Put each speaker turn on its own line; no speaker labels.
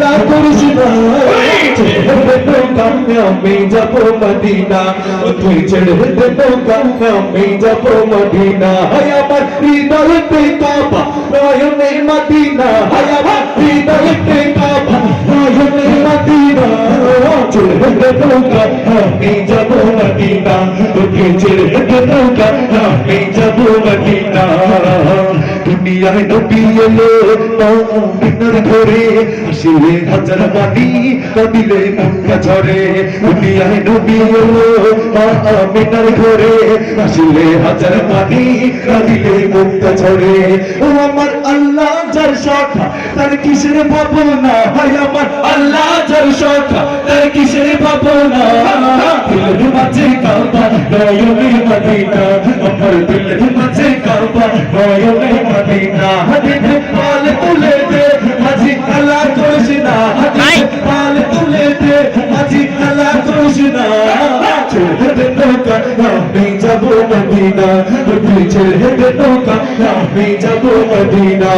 লা করিস না। ছেড়ে নৌকা আমি যাব মদিনা তুই ছেড়ে দে নৌকা আমি যাব মদিনা। হায় আমার হৃদয়তে কাবা, নয়নে মদিনা। হায় আমার হৃদয়তে কাবা, নয়নে মদিনা। ছেড়ে দে নৌকা আমি যাব মদিনা। তুই ছেড়ে দে নৌকা আমি যাব মদিনা। দুনিয়ায় নবী এলো মিনার ঘরে। আসিলে হাজার বাণী কাঁদিলে মনটা ঝরে। দুনিয়ায় নবী এলো মিনার ঘরে। আসিলে হাজার বাণী কাঁদিলে মনটা ঝরে। ও আমার আল্লাহ, যার শাখা, তার কিসের ভাবনা? ভাই আমার আল্লাহ, যার শাখা, তার কিসের ভাবনা? দিলের মাঝে কাবা, নয়নে মদিনা। আমার দিলের মাঝে কাবা, নয়নে দে নৌকা আমি যাব মদিনা। ছেড়ে দে নৌকা আমি যাব মদিনা।